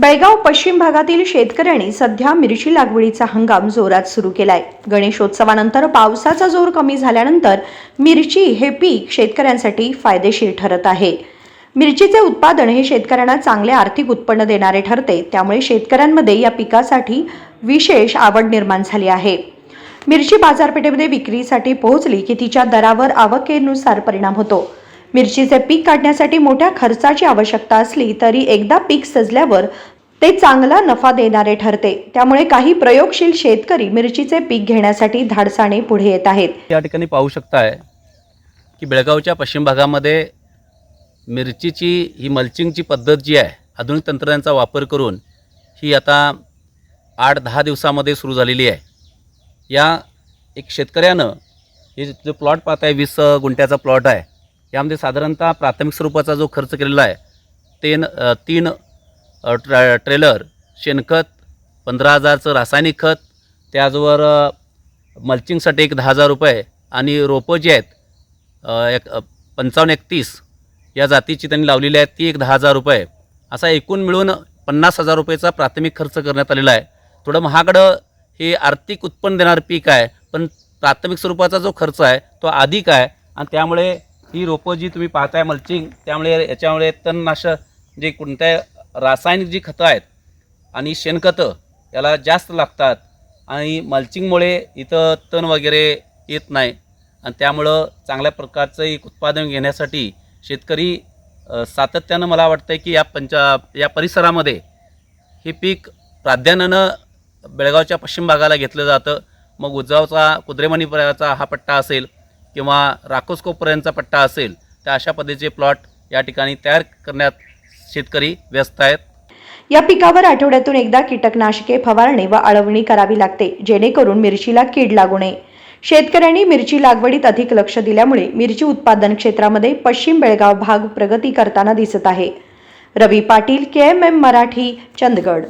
बेळगाव पश्चिम भागातील शेतकऱ्यांनी सध्या मिरची लागवडीचा हंगाम जोरात सुरू केलाय. गणेशोत्सवानंतर पावसाचा जोर कमी झाल्यानंतर मिरची हे पीक शेतकऱ्यांसाठी फायदेशीर ठरत आहे. मिरचीचे उत्पादन हे शेतकऱ्यांना चांगले आर्थिक उत्पन्न देणारे ठरते त्यामुळे शेतकऱ्यांमध्ये या पिकासाठी विशेष आवड निर्माण झाली आहे. मिरची बाजारपेठेमध्ये विक्रीसाठी पोहोचली की तिच्या दरावर आवकेनुसार परिणाम होतो. मिरचीचे पीक काढण्यासाठी मोठ्या खर्चाची आवश्यकता असली तरी एकदा पीक सजल्यावर ते चांगला नफा देणारे ठरते. त्यामुळे काही प्रयोगशील शेतकरी मिरचीचे पीक घेण्यासाठी धाडसाने पुढे येत आहेत. या ठिकाणी पाहू शकताय की बेळगावच्या पश्चिम भागामध्ये मिरचीची ही मल्चिंगची पद्धत जी आहे आधुनिक तंत्रज्ञानाचा वापर करून ही आता आठ दहा दिवसामध्ये सुरू झालेली आहे. या एक शेतकऱ्यानं हे जो प्लॉट पाहत आहे वीस गुंठ्याचा प्लॉट आहे यामध्ये साधारणतः प्राथमिक स्वरूपाचा जो खर्च केलेला आहे ते न- तीन ट्रॅ ट्रेलर शेणखत पंधरा हजारचं रासायनिक खत त्याचवर मल्चिंगसाठी एक दहा हजार रुपये आणि रोपं जी आहेत एक पंचावन्न एकतीस या जातीची त्यांनी लावलेली आहेत ती एक दहा हजार रुपये. असा एकूण मिळून पन्नास हजार रुपयेचा प्राथमिक खर्च करण्यात आलेला आहे. थोडं महागडं हे आर्थिक उत्पन्न देणारं पीक आहे पण प्राथमिक स्वरूपाचा जो खर्च आहे तो अधिक आहे आणि त्यामुळे ही रोपं जी तुम्ही पाहताय मल्चिंग त्यामुळे याच्यामुळे तणनाशक जे कोणत्या रासायनिक जी खतं आहेत आणि शेणखतं याला जास्त लागतात आणि मल्चिंगमुळे इथं तण वगैरे येत नाही. आणि त्यामुळं चांगल्या प्रकारचं एक उत्पादन घेण्यासाठी शेतकरी सातत्यानं मला वाटतं की या पंचा या परिसरामध्ये हे पीक प्राधान्यानं बेळगावच्या पश्चिम भागाला घेतलं जातं. मग उजगावचा कुद्रेमणीपर्यंतचा हा पट्टा असेल किंवा राकोस्कोपर्यंतचा पट्टा असेल तर अशा पद्धतीचे प्लॉट या ठिकाणी तयार करण्यात शेतकरी व्यस्त आहेत. या पिकावर आठवड्यातून एकदा कीटकनाशके फवारणी व आळवणी करावी लागते जेणेकरून मिरचीला कीड लागू नये. शेतकऱ्यांनी मिरची लागवडीत अधिक लक्ष दिल्यामुळे मिरची उत्पादन क्षेत्रामध्ये पश्चिम बेळगाव भाग प्रगती करताना दिसत आहे. Ravi Patil K M M Marathi Chandgad.